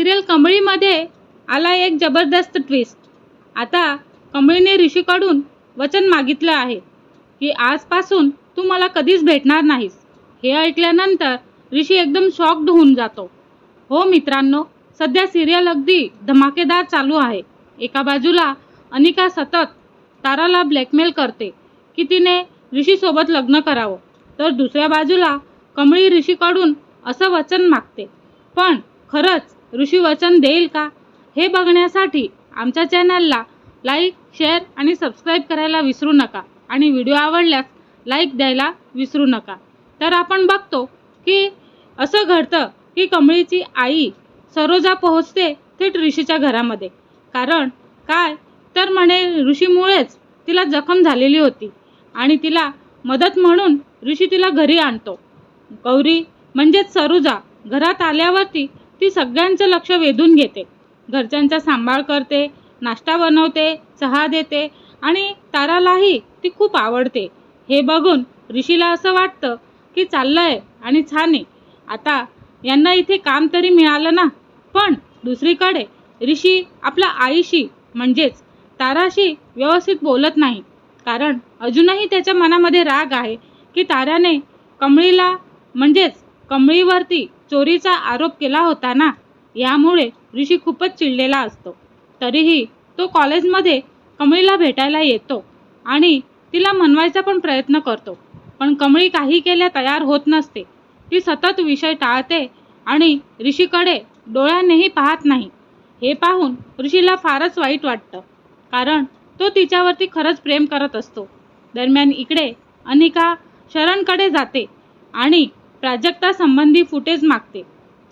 Serial कमळीमध्ये आला एक जबरदस्त ट्विस्ट आता कमळीने ऋषीकडून वचन मागितलं आहे की आजपासून तू मला कधीच भेटणार नाहीस. हे ऐकल्यानंतर ऋषी एकदम शॉक्ड होऊन जातो. हो मित्रांनो सध्या सिरियल अगदी धमाकेदार चालू आहे. एका बाजूला अनिका सतत ताराला ब्लॅकमेल करते की तिने ऋषीसोबत लग्न करावं. तर दुसऱ्या बाजूला कमळी ऋषीकडून असं वचन मागते. पण खरंच ऋषी वचन देईल का? हे बघण्यासाठी आमच्या चॅनलला लाईक शेअर आणि सबस्क्राईब करायला विसरू नका. आणि व्हिडिओ आवडल्यास लाईक द्यायला विसरू नका. तर आपण बघतो की असं घडतं की कमळीची आई सरोजा पोहोचते थेट ऋषीच्या घरामध्ये. कारण काय? तर म्हणे ऋषीमुळेच तिला जखम झालेली होती आणि तिला मदत म्हणून ऋषी तिला घरी आणतो. गौरी म्हणजेच सरोजा घरात आल्यावरती ती सगळ्यांचं लक्ष वेधून घेते. घरच्यांचा सांभाळ करते नाश्ता बनवते चहा देते आणि तारालाही ती खूप आवडते. हे बघून ऋषीला असं वाटतं की चाललंय आणि छान. आहे आता यांना इथे काम तरी मिळालं ना? पण दुसरीकडे ऋषी आपल्या आईशी म्हणजेच ताराशी व्यवस्थित बोलत नाही. कारण अजूनही त्याच्या मनामध्ये राग आहे की ताराने कमळीला म्हणजेच कमळीवरती चोरीचा आरोप केला होता ना? यामुळे ऋषी खूपच चिडलेला असतो. तरीही तो कॉलेजमध्ये कमळीला भेटायला येतो आणि तिला मनवायचा पण प्रयत्न करतो. पण कमळी काही केल्या तयार होत नसते. ती सतत विषय टाळते आणि ऋषीकडे डोळ्यानेही पाहत नाही. हे पाहून ऋषीला फारच वाईट वाटतं. कारण तो तिच्यावरती खरंच प्रेम करत असतो. दरम्यान इकडे अनिका शरणकडे जाते आणि प्राजक्ता संबंधी फुटेज मागते.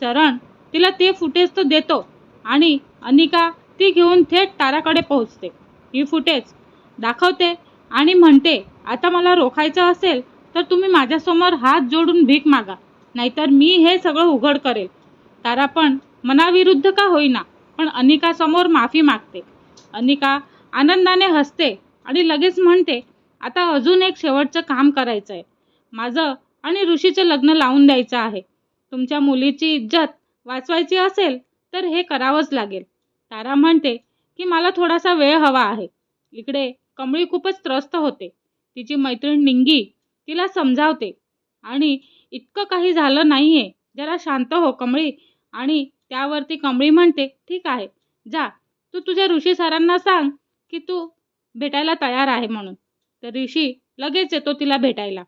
चरण तिला ते फुटेज तो देतो आणि अनिका ती घेऊन थेट ताराकडे पोहोचते. ही फुटेज दाखवते आणि म्हणते आता मला रोखायचं असेल तर तुम्ही माझ्यासमोर हात जोडून भीक मागा नाहीतर मी हे सगळं उघड करेल. तारा पण मनाविरुद्ध का होईना पण अनिकासमोर माफी मागते. अनिका आनंदाने हसते आणि लगेच म्हणते आता अजून एक शेवटचं काम करायचं आहे माझं आणि ऋषीचं लग्न लावून द्यायचं आहे. तुमच्या मुलीची इज्जत वाचवायची असेल तर हे करावंच लागेल. तारा म्हणते की मला थोडासा वेळ हवा आहे. इकडे कमळी खूपच त्रस्त होते. तिची मैत्रीण निंगी तिला समजावते. आणि इतकं काही झालं नाही आहे जरा शांत हो कमळी. आणि त्यावरती कमळी म्हणते ठीक आहे. जा. तू तुझ्या ऋषी सरांना सांग की तू भेटायला तयार आहे म्हणून. तर ऋषी लगेच येतो तिला भेटायला.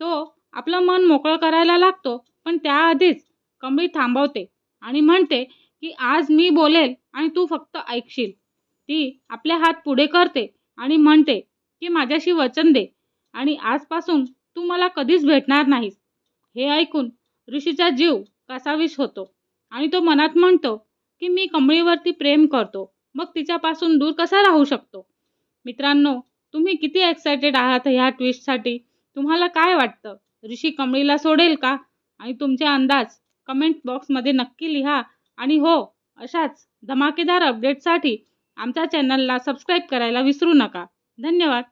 तो आपलं मन मोकळं करायला लागतो पण त्याआधीच कमळी थांबवते आणि म्हणते की आज मी बोलेल आणि तू फक्त ऐकशील. ती आपले हात पुढे करते आणि म्हणते की माझ्याशी वचन दे आणि आजपासून तू मला कधीच भेटणार नाहीस. हे ऐकून ऋषीचा जीव कसावीस होतो आणि तो मनात म्हणतो की मी कमळीवरती प्रेम करतो मग तिच्यापासून दूर कसा राहू शकतो? मित्रांनो तुम्ही किती एक्सायटेड आहात ह्या ट्विस्टसाठी तुम्हाला काय वाटतं? ऋषी कमळीला सोडेल का? आणि तुमचे अंदाज कमेंट बॉक्समध्ये नक्की लिहा. आणि हो अशाच धमाकेदार अपडेटसाठी आमच्या चॅनलला सबस्क्राईब करायला विसरू नका. धन्यवाद.